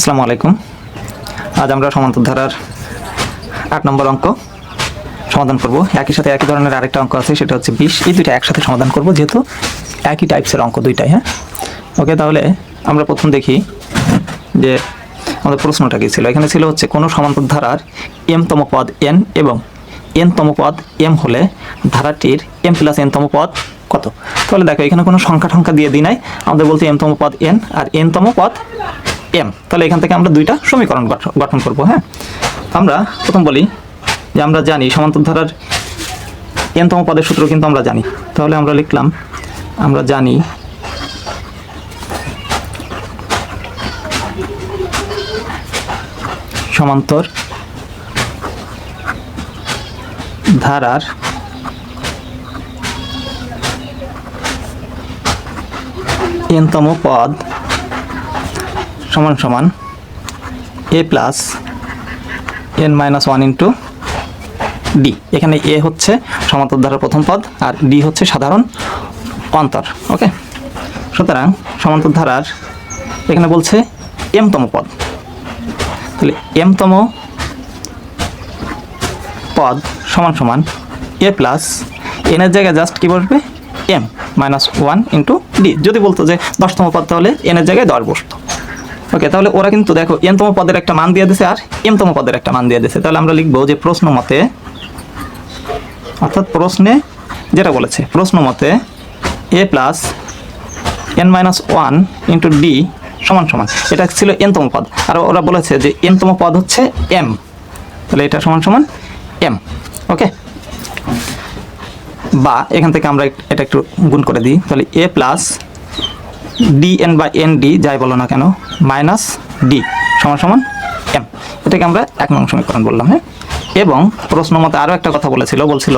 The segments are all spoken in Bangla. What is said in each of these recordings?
আসসালামু আলাইকুম। আজ আমরা সমান্তর ধারার আট নম্বর অঙ্ক সমাধান করব। একই সাথে একই ধরনের আরেকটা অঙ্ক আছে, সেটা হচ্ছে বিশ। এই দুইটা একসাথে সমাধান করব, যেহেতু একই টাইপসের অঙ্ক দুইটাই হ্যাঁ? ওকে, তাহলে আমরা প্রথম দেখি যে আমাদের প্রশ্নটা কি ছিল? এখানে ছিল হচ্ছে কোনো সমান্তর ধারার এম তম পদ এন এবং এন তম পদ এম হলে ধারাটির এম প্লাস এন তম পদ কত? তাহলে দেখো, এখানে কোনো সংখ্যা সংখ্যা দিয়ে দিই নাই। আমাদের বলতে এম তম পদ এন আর এন তম পদ এম তাহলে এখান থেকে আমরা দুইটা সমীকরণ গঠন করব হ্যাঁ? আমরা প্রথম বলি যে আমরা জানি সমান্তর ধারার এনতম পদের সূত্র কিন্তু আমরা জানি। তাহলে আমরা লিখলাম, আমরা জানি সমান্তর ধারার এনতম পদ সমান সমান A plus N minus one into D এখানে এ হচ্ছে সমান্তর ধারার প্রথম পদ আর ডি হচ্ছে সাধারণ অন্তর ওকে সুতরাং সমান্তর ধারার এখানে বলছে এমতম পদ। তাহলে এমতম পদ সমান সমান এ প্লাস এনের জায়গায় জাস্ট কি বসবে? M minus one into D যদি বলতো যে দশতম পদ তাহলে এনের জায়গায় দশ বসতো। ওকে তাহলে ওরা কিন্তু দেখো এনতম পদের একটা মান দিয়ে দিছে আর এমতম পদের একটা মান দিয়ে দিছে। তাহলে আমরা লিখব যে প্রশ্ন মতে, অর্থাৎ প্রশ্নে যেটা বলেছে, প্রশ্ন মতে A plus N minus one into D সমান সমান, এটা ছিল এনতম পদ। আর ওরা বলেছে যে এনতম পদ হচ্ছে এম তাহলে এটা সমান সমান এম ওকে বা এখান থেকে আমরা এটা একটু গুণ করে দিই, তাহলে এ প্লাস ডি এন বা এন ডি যাই বলো না কেন মাইনাস ডি সমান সমান এম এটাকে আমরা এক নং সমীকরণ বললাম হ্যাঁ? এবং প্রশ্ন মতে আরও একটা কথা বলেছিল, বলছিল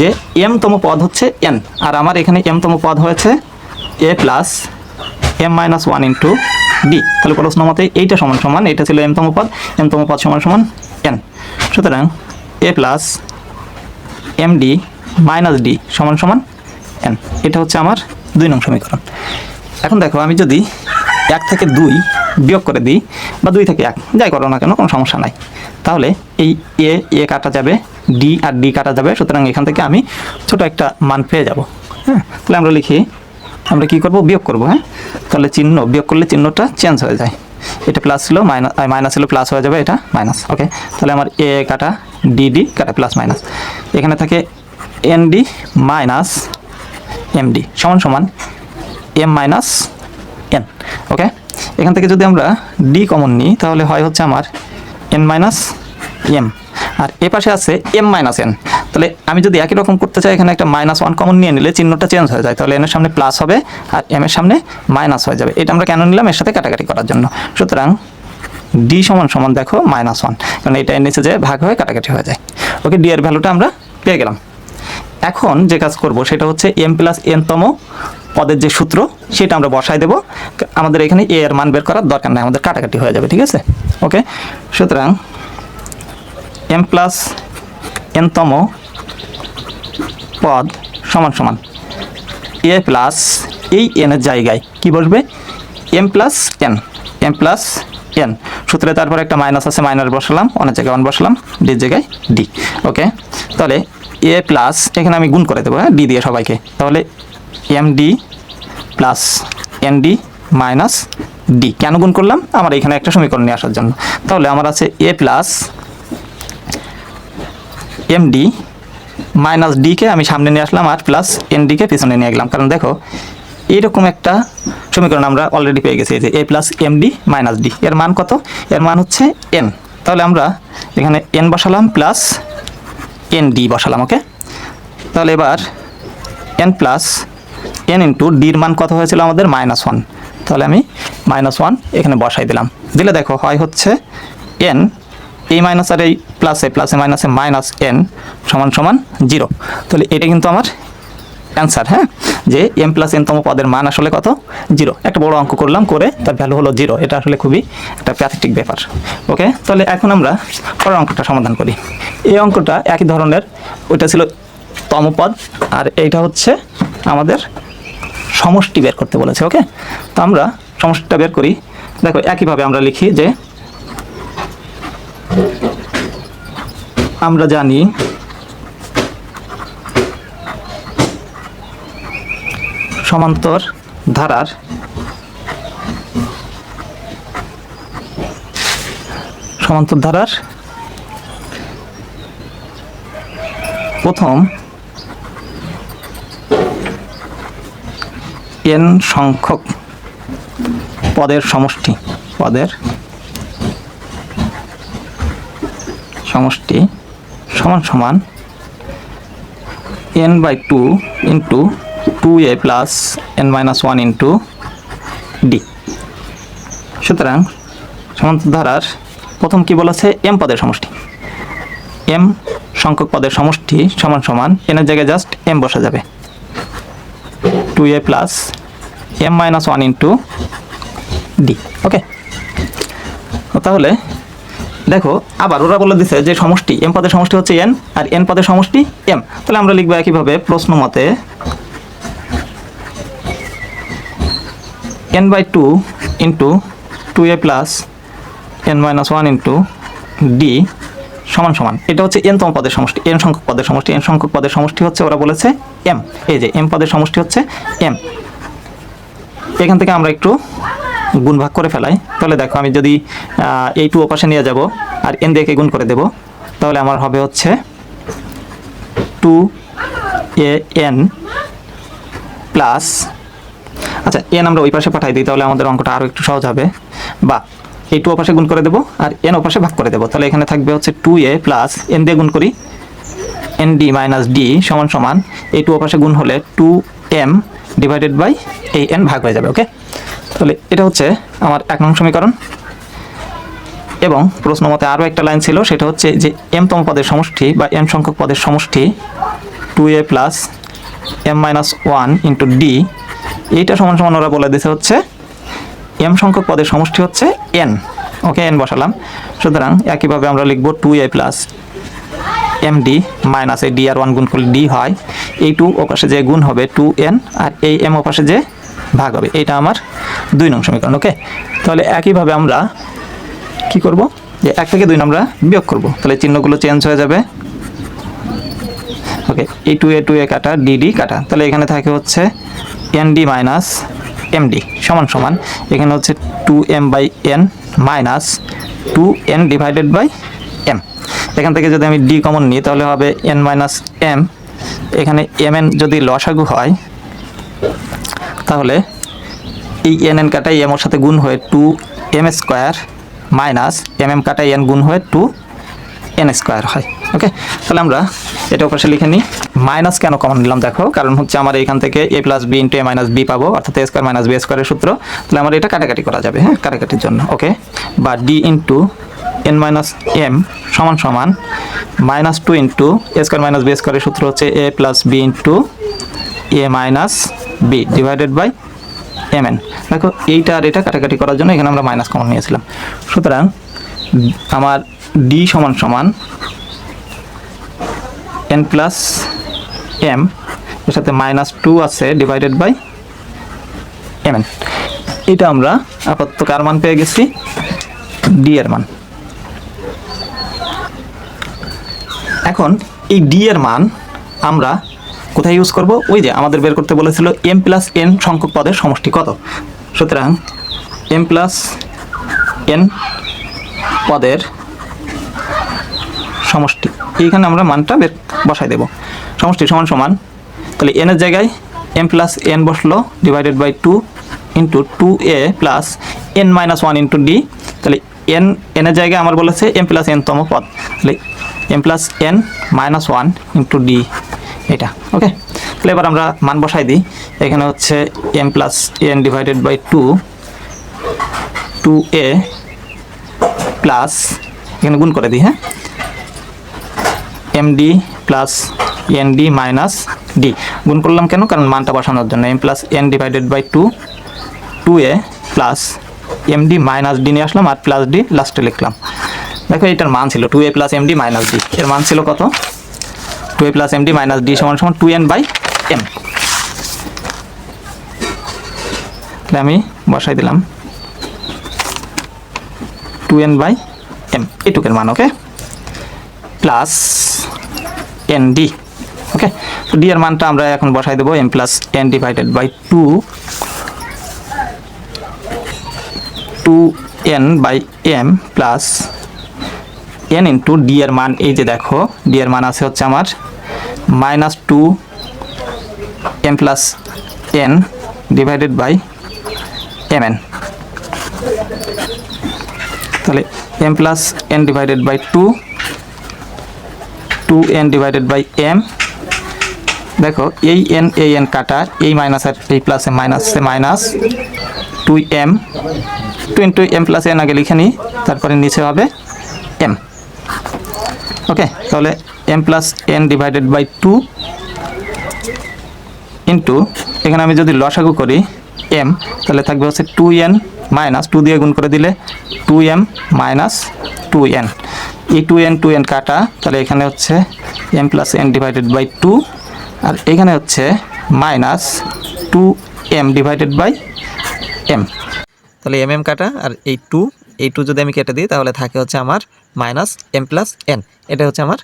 যে এম তম পদ হচ্ছে এন আর আমার এখানে এম তম পদ হয়েছে A plus M minus one into D তাহলে প্রশ্ন মতে এইটা সমান সমান, এটা ছিল এম তম পদ এম তম পদ সমান সমান এন সুতরাং A plus M D minus D সমান সমান এন এটা হচ্ছে আমার দুই নং সমীকরণ। এখন দেখো, আমি যদি এক থেকে দুই বিয়োগ করে দিই, বা দুই থেকে এক, যাই করো না কেন, কোনো সমস্যা নাই। তাহলে এই এ এ কাটা যাবে ডি আর ডি কাটা যাবে, সুতরাং এখান থেকে আমি ছোট একটা মান পেয়ে যাব। হ্যাঁ তাহলে আমরা লিখি, আমরা কি করব? বিয়োগ করব হ্যাঁ? তাহলে চিহ্ন, বিয়োগ করলে চিহ্নটা চেঞ্জ হয়ে যায়। এটা প্লাস ছিল মাইনাস মাইনাস ছিল প্লাস হয়ে যাবে এটা মাইনাস ওকে তাহলে আমার এ কাটা ডি ডি কাটা প্লাস মাইনাস এখানে থাকে N D minus M D সমান সমান এম মাইনাস এন ওকে এখান থেকে যদি আমরা ডি কমন নিই, তাহলে হয় হচ্ছে আমার এন মাইনাস এম আর এ পাশে আছে এম মাইনাস এন তাহলে আমি যদি একই রকম করতে চাই, এখানে একটা মাইনাস ওয়ান কমন নিয়ে নিলে চিহ্নটা চেঞ্জ হয়ে যায়। তাহলে এনের সামনে প্লাস হবে আর এম এর সামনে মাইনাস হয়ে যাবে। এটা আমরা কেন নিলাম? এর সাথে কাটাকাটি করার জন্য। সুতরাং ডি সমান সমান দেখো মাইনাস ওয়ান কারণ এটা এর নিচে যে ভাগ হয়ে কাটাকাটি হয়ে যায়। ওকে ডি এর ভ্যালুটা আমরা পেয়ে গেলাম। এখন যে কাজ করব, সেটা হচ্ছে এম প্লাস এনতম পদের যে সূত্র, সেটা আমরা বসাই দেব। আমাদের এখানে এ এর মান বের করার দরকার নাই, আমাদের কাটাকাটি হয়ে যাবে, ঠিক আছে? ওকে সুতরাং এম প্লাস এনতম পদ সমান সমান এ প্লাস এই এনের জায়গায় কি বসবে? M plus N M plus N সূত্রে তারপর একটা মাইনাস আছে মাইনাস বসালাম, অনেক জায়গায় ওয়ান বসালাম ডির জায়গায় ডি ওকে তাহলে এ প্লাস এখানে আমি গুণ করে দেবো হ্যাঁ? ডি দিয়ে সবাইকে। তাহলে M D plus N D minus D কেন গুণ করলাম? আমার এখানে একটা সমীকরণ নিয়ে আসার জন্য। তাহলে আমার আছে A plus M D minus decay আমি সামনে নিয়ে আসলাম আর প্লাস এন ডিকে পিছনে নিয়ে গেলাম। কারণ দেখো, এইরকম একটা সমীকরণ আমরা অলরেডি পেয়ে গেছি। যে A plus M D minus D এর মান কত? এর মান হচ্ছে এন তাহলে আমরা এখানে এন বসালাম প্লাস এন ডি বসালাম ওকে তাহলে এবার এন প্লাস এন ইন্টু ডির মান কত হয়েছিল আমাদের? মাইনাস ওয়ান তাহলে আমি মাইনাস ওয়ান এখানে বসাই দিলাম। দিলে দেখো হয় হচ্ছে এন এই মাইনাস আর এই প্লাসে প্লাসে মাইনাসে মাইনাস এন সমান সমান জিরো তাহলে এটা কিন্তু আমার অ্যান্সার হ্যাঁ? যে এম প্লাস এনতম পদের মান আসলে কত? জিরো একটা বড় অঙ্ক করলাম, করে তার ভ্যালু হলো জিরো এটা আসলে খুবই একটা প্যাথেটিক ব্যাপার। ওকে? তাহলে এখন আমরা পরের অঙ্কটা সমাধান করি। এই অঙ্কটা একই ধরনের, ওইটা ছিল তমপদ আর এইটা হচ্ছে আমাদের সমষ্টি বের করতে বলেছে ওকে তো আমরা সমষ্টিটা বের করি। দেখো, একইভাবে আমরা লিখি যে আমরা জানি সমান্তর ধারার সমান্তর ধারার প্রথম এন সংখ্যক পদের সমষ্টি পদের সমষ্টি সমান সমান N by two into two A plus N minus one into D. সুতরাং সমান্তর ধারার প্রথম কি বলেছে? এম পদের সমষ্টি। এম সংখ্যক পদের সমষ্টি সমান সমান, এনের জায়গায় জাস্ট এম বসা যাবে। Two A plus M minus one into D okay তাহলে, দেখো, আবার ওরা বলে দিছে যে সমষ্টি এম পদের সমষ্টি হচ্ছে এন আর এন পদের সমষ্টি এম তাহলে আমরা লিখব একইভাবে প্রশ্ন মতে N by two into two A plus N minus one into D সমান সমান। এটা হচ্ছে এন তম পদের সমষ্টি এন সংখ্যক পদের সমষ্টি এন সংখ্যক পদের সমষ্টি হচ্ছে ওরা বলেছে এম এই যে এম পদের সমষ্টি হচ্ছে এম এখান থেকে আমরা একটু গুণ ভাগ করে ফেলাই। তাহলে দেখো, আমি যদি এই টু ওপাশে নিয়ে যাব আর এন দিয়ে গুণ করে দেব, তাহলে আমার হবে হচ্ছে টু এ এন প্লাস আচ্ছা এন আমরা ওই পাশে পাঠাই দিই, তাহলে আমাদের অঙ্কটা আরও একটু সহজ হবে। বা এই টু ওপাশে গুণ করে দেবো আর এন ওপাশে ভাগ করে দেবো। তাহলে এখানে থাকবে হচ্ছে টু এ প্লাস এন দিয়ে গুণ করি। এন ডি মাইনাস ডি সমান সমান। এই টু ওপাশে গুণ হলে টু এম ডিভাইডেড বাই এই এন ভাগ হয়ে যাবে ওকে তাহলে এটা হচ্ছে আমার এক নং সমীকরণ। এবং প্রশ্ন মতে আরও একটা লাইন ছিল, সেটা হচ্ছে যে এম তম পদের সমষ্টি বা এম সংখ্যক পদের সমষ্টি two A plus M minus one into D এইটা সমান সমান ওরা বলে দিছে হচ্ছে এম সংখ্যক পদের সমষ্টি হচ্ছে এন ওকে এন বসালাম। সুতরাং একইভাবে আমরা লিখব two A plus M D minus এই ডি আর ওয়ান গুণ করলে ডি হয়। এই টু ওপাশে যে গুণ হবে টু এন আর এই এম ওপাশে যে ভাগ হবে, এটা আমার দুই নং সমীকরণ, ওকে? তাহলে একইভাবে আমরা কি করব? যে এক থেকে দুই আমরা বিয়োগ করব। তাহলে চিহ্নগুলো চেঞ্জ হয়ে যাবে। ওকে, এই টু এ টু এ কাটা ডি ডি কাটা। তাহলে এখানে থাকে হচ্ছে N D minus M D সমান সমান। এখানে হচ্ছে two M by N minus two N divided by M এখান থেকে যদি আমি ডি কমন নিই, তাহলে হবে এন মাইনাস এম এখানে এম এন যদি লসাগু হয়, তাহলে এই এন এন কাটাই এম সাথে গুণ হয়ে two M square minus M M কাটাই এন গুণ হয়ে টু এন স্কোয়ার হয় ওকে তাহলে আমরা এটা পাশে লিখে নিই। মাইনাস কেন কমন নিলাম দেখো? কারণ হচ্ছে আমার এখান থেকে A plus B into A minus B পাবো, অর্থাৎ এ স্কোয়ার মাইনাস বি স্কোয়ারের সূত্র। তাহলে আমার এটা কাটাকাটি করা যাবে হ্যাঁ? কাটাকাটির জন্য ওকে বা D into N minus M সমান সমান minus two into A square minus B স্কোয়ারের সূত্র হচ্ছে A plus B into A minus B divided by M N দেখো, এইটা আর এটা কাটাকাটি করার জন্য এখানে আমরা মাইনাস কমন নিয়েছিলাম। সুতরাং, আমার ডি সমান সমান এন প্লাস এম এর সাথে মাইনাস টু আছে ডিভাইডেড বাই এম এন এটা আমরা আপাতত কার মান পেয়ে গেছি? ডি এর মান। এখন এই ডি এর মান আমরা কোথায় ইউজ করব? ওই যে আমাদের বের করতে বলেছিল এম প্লাস এন সংখ্যক পদের সমষ্টি কত? সুতরাং এম প্লাস এন পদের সমষ্টি। এইখানে আমরা মানটা বের বসাই দেব। সমষ্টি সমান সমান, তাহলে এন এর জায়গায় এম প্লাস এন বসল divided by two into two A plus N minus one into D তাহলে এন এনের জায়গায় আমার বলেছে এম প্লাস এন তম পদ, তাহলে M plus N minus one into D এটা ওকে তাহলে এবার আমরা মান বসাই দিই। এখানে হচ্ছে M plus N divided by two two A plus এখানে গুণ করে দিই হ্যাঁ? M D plus N D minus D গুণ করলাম কেন? কারণ মানটা বসানোর জন্য। M plus N divided by two two A plus M D minus D নিয়ে আসলাম আর প্লাস ডি লাস্টে লিখলাম। দেখো, এটার মান ছিল two A plus M D minus D এর মান ছিল কত? Two A plus M D minus D সমান সমান টু এন বাই এম তাহলে আমি বসাই দিলাম। টু এন বাই এম এটুকের মান okay plus N D okay D এর মানটা আমরা এখন বসাই দেবো M plus N divided by two two N by M plus N into D এর মান, এই যে দেখো ডি এর মান আছে হচ্ছে আমার minus two M plus N divided by M N তাহলে M plus N divided by two two N divided by M দেখো, এই এন এই এন কাটা, এই মাইনাস আর এই প্লাসে মাইনাসে minus two M two into M plus N আগে লিখে নিই, তারপরে নিচে হবে এম ওকে, তাহলে M plus N divided by two into এখানে আমি যদি লসাগু করি এম তাহলে থাকবে হচ্ছে টু এন মাইনাস টু দিয়ে গুণ করে দিলে two M minus two N এই টু এন টু এন কাটা, তাহলে এখানে হচ্ছে M plus N divided by two আর এখানে হচ্ছে minus two M divided by M তাহলে এম এম কাটা, আর এই টু এই টু যদি আমি কেটে দিই, তাহলে থাকে হচ্ছে আমার মাইনাস এম প্লাস এন এটা হচ্ছে আমার